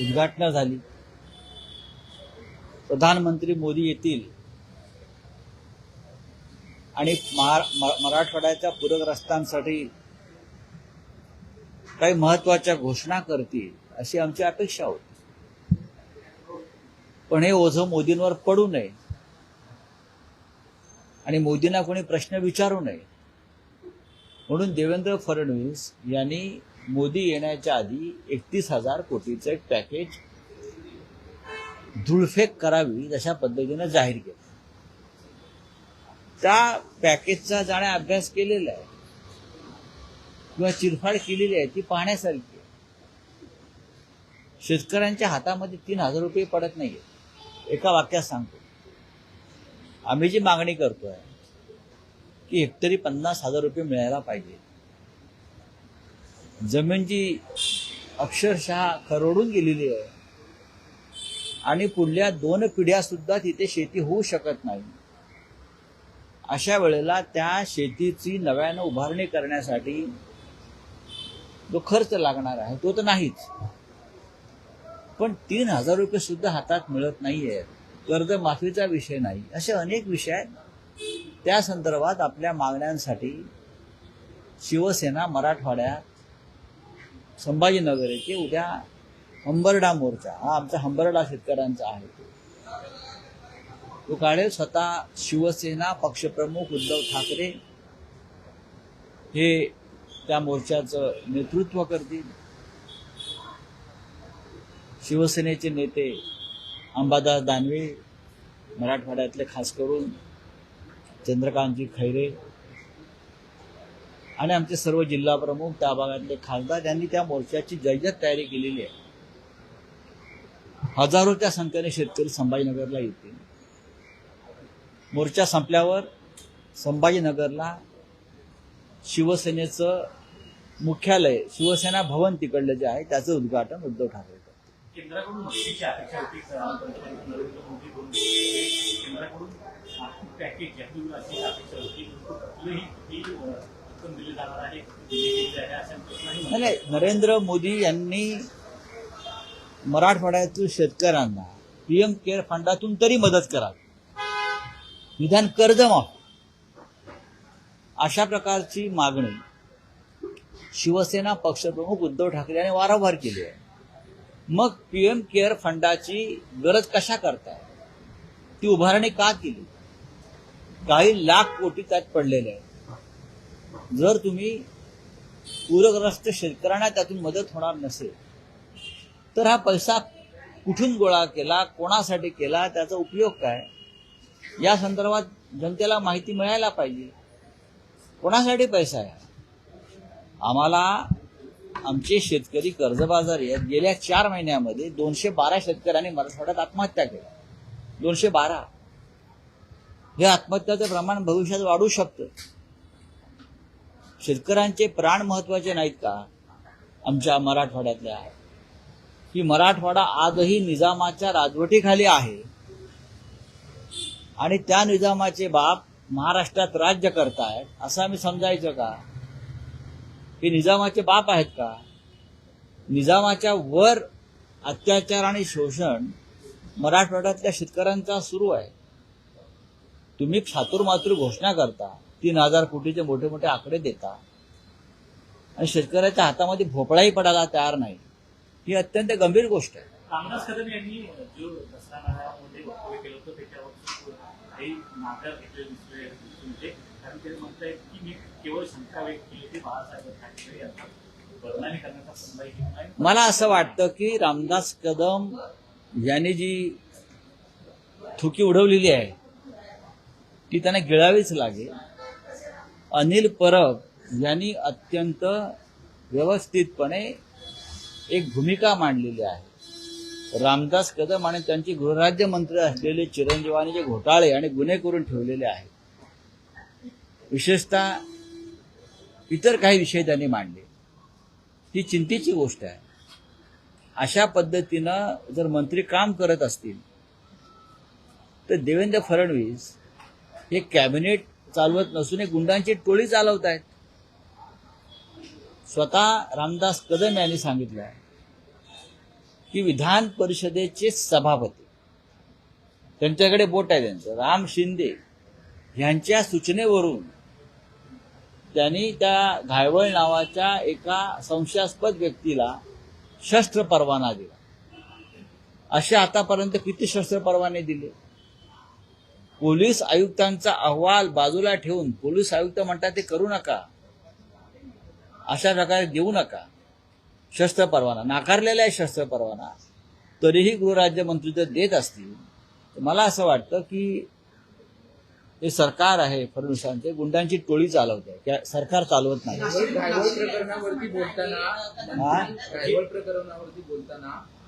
उद्घाटनं झाली. प्रधानमंत्री मोदी येतील. आणि मराठवाड्याच्या पूरग्रस्तांसाठी काही महत्त्वाच्या घोषणा करतील अशी आमची अपेक्षा होती. पण हे ओझं मोदींवर पडू नये. आणि मोदींना कोणी प्रश्न विचारू नये. म्हणून देवेंद्र फडणवीस यांनी मोदी येण्याच्या आधी एकतीस हजार कोटीचं एक पॅकेज धुळफेक करावी अशा पद्धतीनं जाहीर केलं. त्या पॅकेजचा जाण्या अभ्यास केलेला आहे. किंवा चिरफाड केलेली आहे ती पाहण्यासारखी आहे. शेतकऱ्यांच्या हातामध्ये तीन हजार रुपये पडत नाहीये. एका वाक्यात सांगतो. आम्ही जी मागणी करतोय की हेक्टरी पन्नास हजार रुपये मिळायला पाहिजे. जमीन जी अक्षरशः खरडून गेलेली आहे. आणि पुढल्या दोन पिढ्या सुद्धा तिथे शेती होऊ शकत नाही. अशा वेळेला त्या शेतीची नव्यानं उभारणी करण्यासाठी जो खर्च लागणार आहे तो तर नाहीच. पण तीन हजार रुपये सुद्धा हातात मिळत नाहीये. कर्जमाफीचा विषय नाही. असे अनेक विषय आहेत. त्या संदर्भात आपल्या मागण्यांसाठी शिवसेना मराठवाड्यात संभाजीनगर येथे उद्या हंबरडा मोर्चा हा आमचा हंबरडा शेतकऱ्यांचा आहे तो. तो काढेल स्वतः शिवसेना पक्षप्रमुख उद्धव ठाकरे हे त्या मोर्चाचं नेतृत्व करतील शिवसेनेचे नेते अंबादास दानवे मराठवाड्यातले खास करून चंद्रकांतजी खैरे आणि आमचे सर्व जिल्हा प्रमुख त्या भागातले खासदार यांनी त्या मोर्चाची जयजत तयारी केलेली आहे. हजारोच्या संख्येने शेतकरी संभाजीनगरला येतील. मोर्चा संपल्यावर संभाजीनगरला शिवसेनेचं मुख्यालय शिवसेना भवन तिकडलं जे आहे त्याचं उद्घाटन उद्धव ठाकरे करतील. केंद्राकडून नरेंद्र मोदी जाणार आहे. नाही, नरेंद्र मोदी यांनी मराठवाड्यातील शेतकऱ्यांना पीएम केअर फंडातून तरी मदत करावी. निदान कर्जमाफी अशा प्रकारची मागणी शिवसेना पक्षप्रमुख उद्धव ठाकरे यांनी वारंवार केली आहे. मग पीएम केअर फंडाची गरज कशा करताय? ती उभारणी का केली? काही लाख कोटी त्यात पडलेले आहेत. जर तुम्ही पूरग्रस्त शेतकऱ्यांना त्यातून मदत होणार नसेल तर हा पैसा कुठून गोळा केला कोणासाठी केला त्याचा उपयोग काय? या संदर्भात जनतेला माहिती मिळायला पाहिजे. कोणासाठी पैसा आहे? आम्हाला आमचे शेतकरी कर्जबाजारी आहेत. गेल्या चार महिन्यामध्ये दोनशे बारा शेतकऱ्यांनी मराठवाड्यात आत्महत्या केल्या दोनशे बारा. हे आत्महत्याचं प्रमाण भविष्यात वाढू शकतं. शेतकऱ्यांचे प्राण महत्त्वाचे नाहीत का? आमच्या मराठवाड्यातल्या. की मराठवाडा आजही निजामाच्या राजवटीखाली आहे. आणि त्या निजामाचे बाप महाराष्ट्रात राज्य करतायत असं आम्ही समजायचं का? हे निजामाचे बाप आहेत का? निजामाच्या वर अत्याचार आणि शोषण मराठवाड्यातल्या शेतकऱ्यांचा सुरू आहे. तुम्ही मातृ घोषणा करता. तीन हजार कोटीचे मोठे मोठे आकडे देता आणि शेतकऱ्याच्या हातामध्ये भोपळाही पडायला तयार नाही. ही अत्यंत गंभीर गोष्ट आहे. रामदास कदम यांनी अं, जो दसरा मेळाव्यामध्ये वक्तव्य केलं होतं त्याच्यावर काही मागण्या घेतलेल्या दिसले दिसून येते कारण ते म्हणतायत की मी केवळ शंका व्यक्त केली होती बाळासाहेब ठाकरे यांना बदनामी करण्याचा संधी घेत नाही. मला असं वाटतं की रामदास कदम यांनी जी थुकी उडवलेली आहे ती त्यांना गिळावीच लागेल. अनिल परब यांनी अत्यंत व्यवस्थितपणे एक भूमिका मांडलेली आहे. रामदास कदम आणि त्यांचे गृहराज्यमंत्री असलेले चिरंजीवानीचे घोटाळे आणि गुन्हे करून ठेवलेले आहेत विशेषतः इतर काही विषय त्यांनी मांडले. ही चिंतेची गोष्ट आहे. अशा पद्धतीनं जर मंत्री काम करत असतील तर देवेंद्र फडणवीस हे कॅबिनेट चालवत नसून एक गुंडांची टोळी चालवत आहेत स्वतः रामदास कदम यांनी सांगितलं आहे की विधान परिषदेचे सभापती त्यांच्याकडे बोट आहे त्यांचं राम शिंदे ह्यांच्या सूचनेवरून त्यांनी त्या घायवळ नावाच्या एका संशयास्पद व्यक्तीला शस्त्र परवाना दिला. असे आतापर्यंत किती शस्त्र परवाने दिले? पोलीस आयुक्तांचा अहवाल बाजूला ठेवून पोलीस आयुक्त म्हणतात ते करू नका. अशा प्रकारे देऊ नका. शस्त्र परवाना. नाकारलेला आहे शस्त्र परवाना. तरीही गृहराज्यमंत्री जर देत असतील. तर मला असं वाटतं की हे सरकार आहे फडणवीसांचे. गुंडांची टोळी चालवते. सरकार चालवत नाही.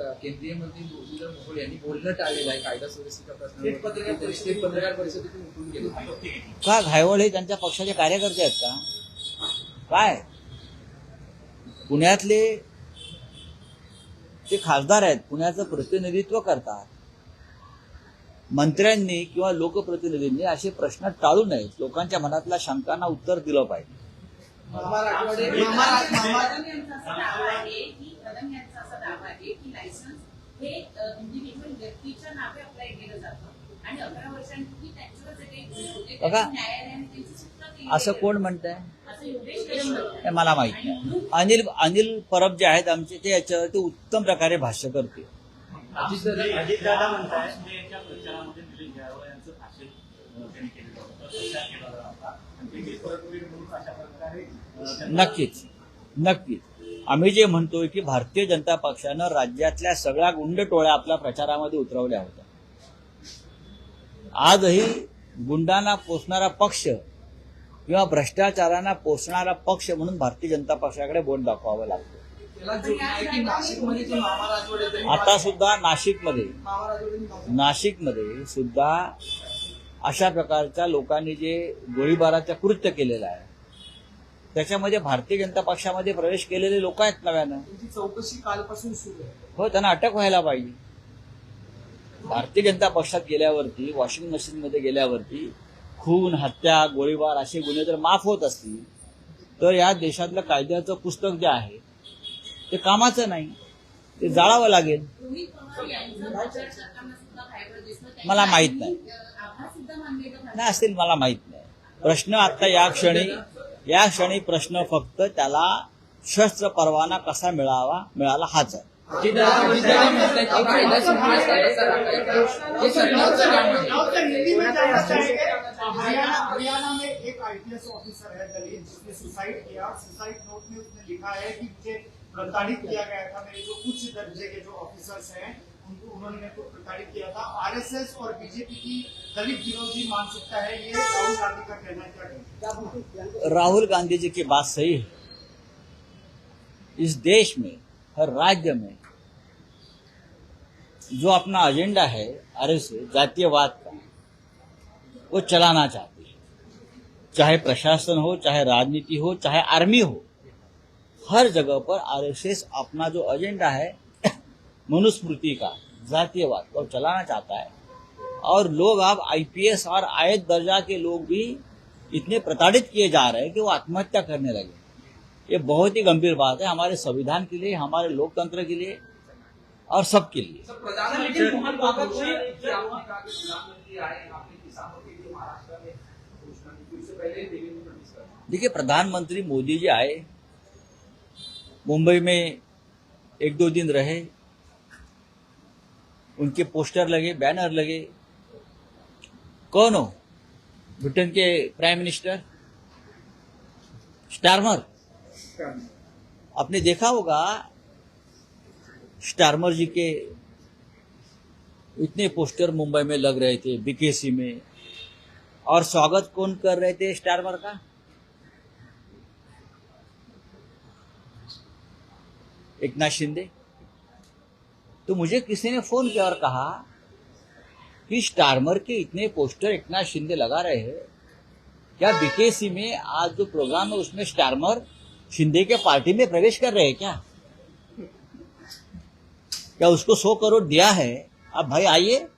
हा? केंद्रीय मंत्री मुरलीधर मोहोळ यांनी बोलणं टाळलेलं आहे कायदा सुव्यवस्थेच्या प्रश्नावर. पत्रकार परिषदेतून उठून गेले. का घायवळ हे त्यांच्या पक्षाचे कार्यकर्ते आहेत का? काय? पुण्यातले ते खासदार आहेत पुण्याचं प्रतिनिधित्व करतात. मंत्र्यांनी किंवा लोकप्रतिनिधींनी असे प्रश्न टाळू नयेत. लोकांच्या मनातल्या शंकांना उत्तर दिलं पाहिजे. लायसन्स हे इंडिव्हिज्युअल व्यक्तीच्या नावे अप्लाय केलं जातं. आणि अकरा वर्षांपूर्वी त्यांच्यावर जे काही न्यायालयाने त्यांची सुटका केली. असं आहे. कोण म्हणतंय? असं योगेश कदम म्हणतात. हे मला माहीत नाही. अनिल अनिल परब जे आहेत आमचे ते याच्यावरती उत्तम प्रकारे भाष्य करते अजितदादा- अजितदादा म्हणतात शिंदेच्या प्रचारामध्ये निलेश घायवळ यांचं भाषण अं, त्यांनी केलेलं होतं. प्रचार केला होता. आणि ते देशभरात म्हणून अशा प्रकारे अं, त्यांना- नक्कीच. नक्कीच. आम्ही जे म्हणतोय की भारतीय जनता पक्षानं राज्यातल्या सगळ्या गुंड टोळ्या आपल्या प्रचारामध्ये उतरवल्या होत्या. आजही गुंडांना पोचणारा पक्ष किंवा भ्रष्टाचारांना पोचणारा पक्ष म्हणून भारतीय जनता पक्षाकडे बोट दाखवावं लागतं. आता सुद्धा नाशिकमध्ये. नाशिकमध्ये सुद्धा अशा प्रकारच्या लोकांनी जे गोळीबाराचं कृत्य केलेलं आहे त्याच्यामध्ये भारतीय जनता पक्षामध्ये प्रवेश केलेले लोक आहेत नव्यानं. चौकशी कालपासून सुरू आहे. हो त्यांना अटक व्हायला पाहिजे. भारतीय जनता पक्षात गेल्यावरती वॉशिंग मशीनमध्ये गेल्यावरती खून हत्या गोळीबार असे गुन्हे जर माफ होत असतील तर या देशातलं कायद्याचं पुस्तक जे आहे ते कामाचं नाही. ते जाळावं लागेल. मला माहीत नाही. असतील मला माहीत नाही. प्रश्न आता या क्षणी या क्षणी प्रश्न फक्त त्याला शस्त्र परवाना कसा मिळावा मिळाला हाच आहे. हे हरियाणा हरियाणा में एक आईपीएस ऑफिसर है दलित जिसने सुसाइड किया सुसाइड नोट में उसने लिखा है कि मुझे प्रताड़ित किया गया था मेरे जो उच्च दर्जे के जो ऑफिसर्स हैं उनको उन्होंने को प्रताड़ित किया था। आरएसएस और बीजेपी की दलित विरोधी मानसिकता है, ये राहुल गांधी का कहना क्या? राहुल गांधी जी की बात सही है। इस देश में, हर राज्य में जो अपना एजेंडा है, आरएसएस जातीयवाद का, वो चलाना चाहती है। चाहे प्रशासन हो, चाहे राजनीति हो, चाहे आर्मी हो, हर जगह पर आरएसएस अपना जो एजेंडा है मनुस्मृति का जातीयवाद को चलाना चाहता है। और लोग अब आईपीएस और आयत दर्जा के लोग भी इतने प्रताड़ित किए जा रहे हैं कि वो आत्महत्या करने लगे। ये बहुत ही गंभीर बात है हमारे संविधान के लिए हमारे लोकतंत्र के लिए और सबके लिए। देखिए प्रधानमंत्री मोदी जी आए मुंबई में एक दो दिन रहे उनके पोस्टर लगे, बैनर लगे। कौन हो? ब्रिटेन के प्राइम मिनिस्टर? स्टारमर। आपने देखा होगा, स्टारमर जी के इतने पोस्टर मुंबई में लग रहे थे, बीकेसी में। और स्वागत कौन कर रहे थे स्टारमर का? एक नाथ शिंदे। तो मुझे किसी ने फ़ोन किया और कहा कि स्टारमर के इतने पोस्टर नाथ शिंदे लगा रहे हैं। क्या बीकेसी में आज जो प्रोग्राम है उसमें स्टारमर शिंदे के पार्टी में प्रवेश कर रहे हैं क्या? क्या उसको सौ करोड़ दिया है? अब भाई आइए।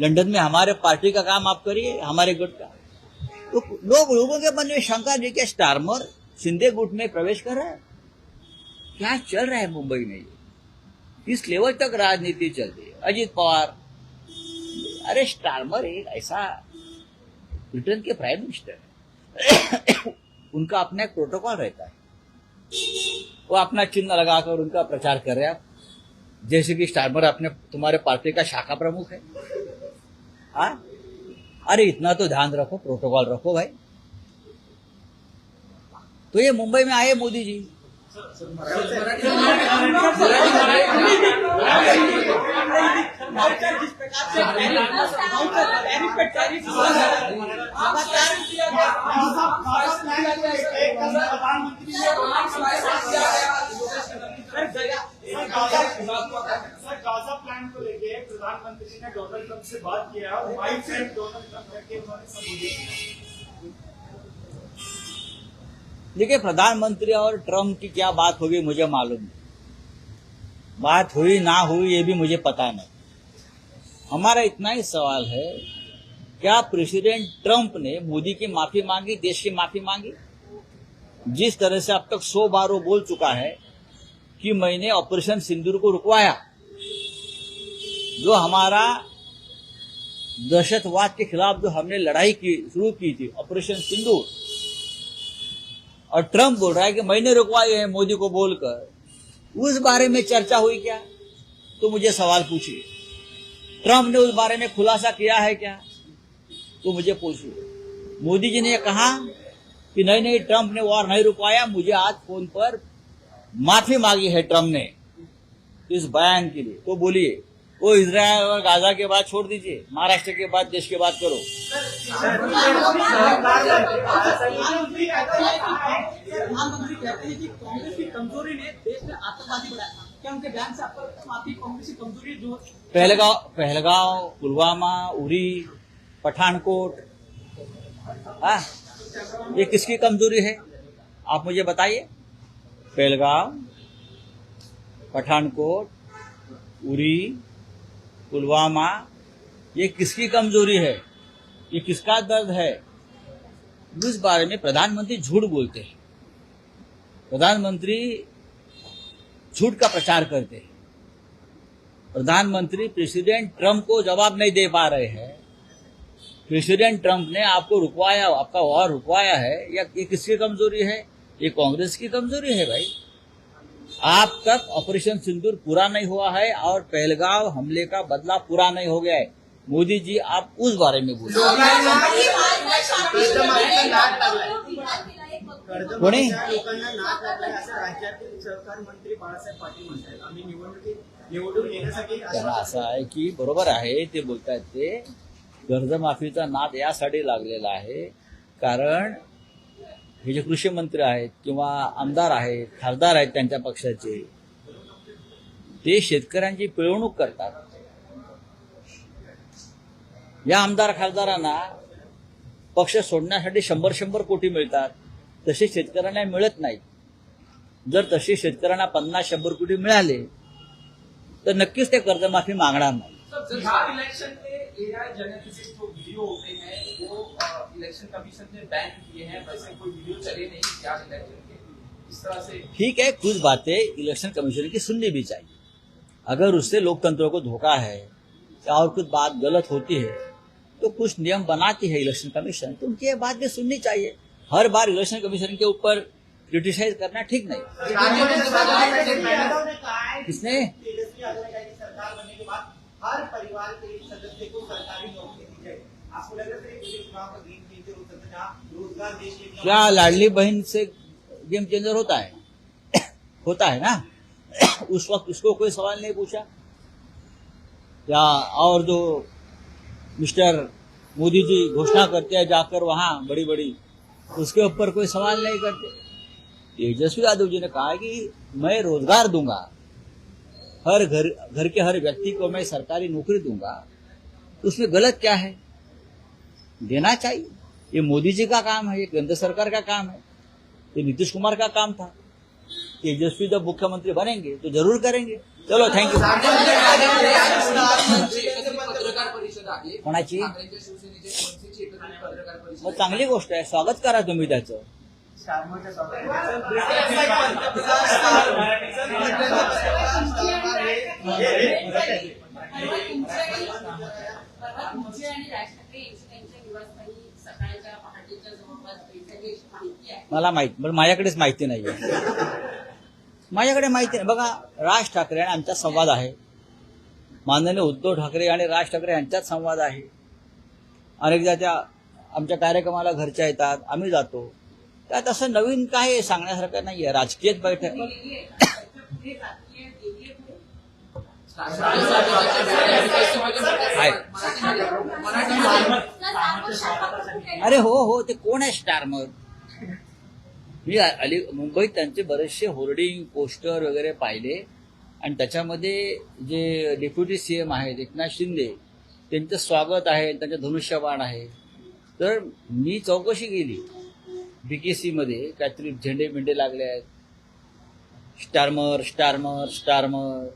लंदन में हमारे पार्टी का काम आप करिए, हमारे गुट का। तो लोग लोगों के मन में शंका जी, क्या स्टारमर शिंदे गुट में प्रवेश कर रहा है? क्या चल रहा है मुंबई में इस लेवल तक राजनीति चल रही है। अजीत पवार। अरे स्टार्मर एक ऐसा ब्रिटेन के प्राइम मिनिस्टर है। उनका अपना एक प्रोटोकॉल रहता है। वो अपना चिन्ह लगाकर उनका प्रचार कर रहे हैं आप। जैसे कि स्टार्मर अपने, तुम्हारे पार्टी का शाखा प्रमुख है। हाँ? अरे इतना तो ध्यान रखो, प्रोटोकॉल रखो भाई। तो ये मुंबई में आए Modi ji. Gaza Gaza plan को लेके कल प्रधानमंत्री ने sir Gaza sir Gaza plan को लेके प्रधानमंत्री ने डोनाल्ड ट्रंप से बात किया और माई फ्रेंड डोनाल्ड ट्रंप करके उन्होंने संबोधित किया देखिए, प्रधानमंत्री और ट्रंप की क्या बात होगी मुझे मालूम नहीं। बात हुई ना हुई, ये भी मुझे पता नहीं। हमारा इतना ही सवाल है, क्या प्रेसिडेंट ट्रंप ने मोदी की माफ़ी मांगी, देश की माफ़ी मांगी? जिस तरह से अब तक सौ बार वो बोल चुका है कि मैंने ऑपरेशन सिंदूर को रुकवाया, जो हमारा दहशतवाद के खिलाफ जो हमने लड़ाई की, शुरू की थी, ऑपरेशन सिंदूर और ट्रंप बोल रहा है कि मैंने रुकवाए हैं मोदी को बोलकर। उस बारे में चर्चा हुई क्या? तो मुझे सवाल पूछिए। ट्रंप ने उस बारे में खुलासा किया है क्या? तो मुझे पूछिए। मोदी जी ने कहा कि नहीं नहीं ट्रंप ने वॉर नहीं रुकवाया, मुझे आज फ़ोन पर माफ़ी मांगी है ट्रंप ने। इस बयान के लिए। तो बोलिए। वो इसराइल और गाजा के बाद छोड़ दीजिए। महाराष्ट्र के बाद देश के बात करो। प्रधानमंत्री कहते हैं कि कांग्रेस की कमजोरी ने देश में आतंकवादी बढ़ाया क्या उनके बयान से आपको लगता है वाकई कांग्रेस की कमजोरी जो पहलगांव पहलगांव पुलवामा उरी पठानकोट। हाँ ये किसकी कमजोरी है? आप मुझे बताइए। पहलगांव पठानकोट उरी पुलवामा, ये किसकी कमज़ोरी है? ये किसका दर्द है? इस बारे में प्रधानमंत्री झूठ बोलते हैं। प्रधानमंत्री झूठ का प्रचार करते हैं। प्रधानमंत्री प्रेसिडेंट ट्रंप को जवाब नहीं दे पा रहे हैं। प्रेसिडेंट ट्रंप ने आपको रुकवाया, आपका वॉर रुकवाया है, या ये किसकी कमज़ोरी है? ये कांग्रेस की कमज़ोरी है भाई। आप तक ऑपरेशन सिंदूर पूरा नहीं हुआ है और पहलगांव हमले का बदला पूरा नहीं हो गया है। मोदी जी आप उस बारे में बोलिए। कोणी? त्यांना असं आहे की बरोबर आहे ते बोलतायत ते. कर्जमाफीचा नाद यासाठी लागलेला आहे. कारण हे जे कृषी मंत्री आहेत किंवा आमदार आहेत खासदार आहेत त्यांच्या पक्षाचे ते शेतकऱ्यांची पिळवणूक करतात या आमदार खासदारांना पक्ष सोडण्यासाठी शंभर शंभर कोटी मिळतात तसे शेतकऱ्यांना मिळत नाहीत जर तसे शेतकऱ्यांना पन्नास शंभर कोटी मिळाले तर नक्कीच ते कर्जमाफी मागणार नाही इलेक्शन कमीशन ने बैन किए हैं वैसे कोई वीडियो चले नहीं बिहार इलेक्शन के? इस तरह से ठीक है कुछ बातें इलेक्शन कमीशन की सुननी भी चाहिए। अगर उससे लोकतंत्र को धोखा है या और कुछ बात गलत होती है तो कुछ नियम बनाती है इलेक्शन कमीशन तो उनकी बात भी सुननी चाहिए। हर बार इलेक्शन कमीशन के ऊपर क्रिटिसाइज करना ठीक नहीं। किसने? तेजस्वी यादव ने कहा कि सरकार बनने के बाद हर परिवार के सदस्य को सरकारी नौकरी दी जाए। आपको लग रहा है क्या लाडली बहन से गेम चेंजर होता है? होता है ना? उस वक्त उसको कोई सवाल नहीं पूछा? या और जो मिस्टर मोदी जी घोषणा करते हैं जाकर वहाँ बड़ी बड़ी उसके ऊपर कोई सवाल नहीं करते? तेजस्वी यादव जी ने कहा कि मैं रोज़गार दूँगा। हर घर घर के हर व्यक्ति को मैं सरकारी नौकरी दूँगा। उसमें गलत क्या है? देना चाहिए। ये मोदी जी का काम है ये केंद्र सरकार का काम है ये नीतीश कुमार का काम था। तेजस्वी जब मुख्यमंत्री बनेंगे तो जरूर करेंगे। चलो थैंक यू कोणाची? मग चांगली गोष्ट आहे स्वागत करा तुम्ही त्याचं. आणि राज ठाकरे यांची त्यांच्या निवासस्थानी सकाळच्या पहाटेच्या जवळपास बैठक आहे, अशी माहिती आहे मला माहीत पण माझ्याकडेच माहिती नाही माझ्याकडे माहिती नाही. बघा राज ठाकरे आणि आमचा संवाद आहे. माननीय उद्धव ठाकरे आणि राज ठाकरे यांच्यात संवाद आहे. अनेकदा त्या आमच्या कार्यक्रमाला घरच्या येतात आम्ही जातो. त्यात असं नवीन काय सांगण्यासारखं नाही आहे राजकीयच बैठक अरे हो हो ते कोण आहे स्टारमर मी अली मुंबईत त्यांचे बरेचसे होर्डिंग पोस्टर वगैरे पाहिले. आणि त्याच्यामध्ये जे डेप्युटी सी एम आहेत एकनाथ शिंदे त्यांचं स्वागत आहे त्यांचं धनुष्यबाण आहे. तर मी चौकशी केली. बी के सीमध्ये काहीतरी झेंडे बिंडे लागले आहेत. Starmer Starmer Starmer.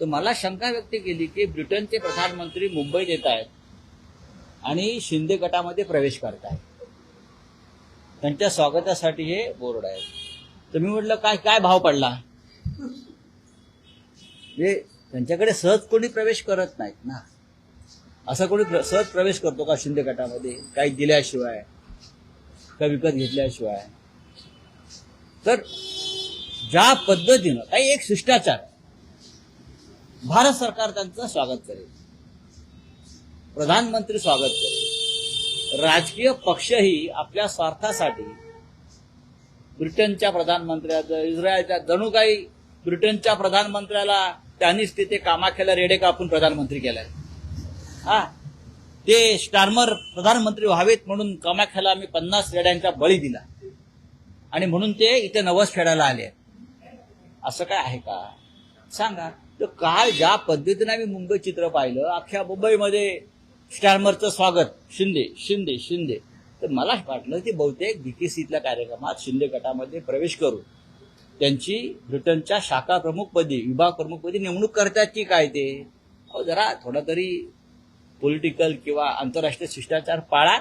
तर मला शंका व्यक्त केली की ब्रिटनचे प्रधानमंत्री मुंबईत येत आहेत आणि शिंदे गटामध्ये प्रवेश करत आहेत त्यांच्या स्वागतासाठी हे बोर्ड आहे तर मी म्हटलं काय काय भाव पडला? म्हणजे त्यांच्याकडे सहज कोणी प्रवेश करत नाहीत ना. असं कोणी प्र- सहज प्रवेश करतो का शिंदे गटामध्ये? काही दिल्याशिवाय का विकत घेतल्याशिवाय. तर ज्या पद्धतीनं काही एक शिष्टाचार भारत सरकार त्यांचं स्वागत करेल. प्रधानमंत्री स्वागत करेल. राजकीय पक्षही आपल्या स्वार्थासाठी ब्रिटनच्या प्रधानमंत्र्याचं इस्रायलच्या जणू काही ब्रिटनच्या प्रधानमंत्र्याला त्यांनीच तिथे कामाख्याला रेडे कापून प्रधानमंत्री केलाय. हा? ते स्टार्मर प्रधानमंत्री व्हावेत म्हणून कामाख्याला आम्ही पन्नास रेड्यांचा बळी दिला. आणि म्हणून ते इथे नवस फेडायला आले असं काय आहे का? सांगा. तर काल ज्या पद्धतीने आम्ही मुंबई चित्र पाहिलं अख्ख्या मुंबईमध्ये स्टॅमरचं स्वागत शिंदे शिंदे शिंदे तर मला वाटलं की बहुतेक बीकेसीतल्या कार्यक्रमात शिंदे गटामध्ये प्रवेश करून त्यांची ब्रिटनच्या शाखा प्रमुखपदी विभाग प्रमुखपदी नेमणूक करतात की काय ते अहो जरा थोडा तरी पॉलिटिकल किंवा आंतरराष्ट्रीय शिष्टाचार पाळा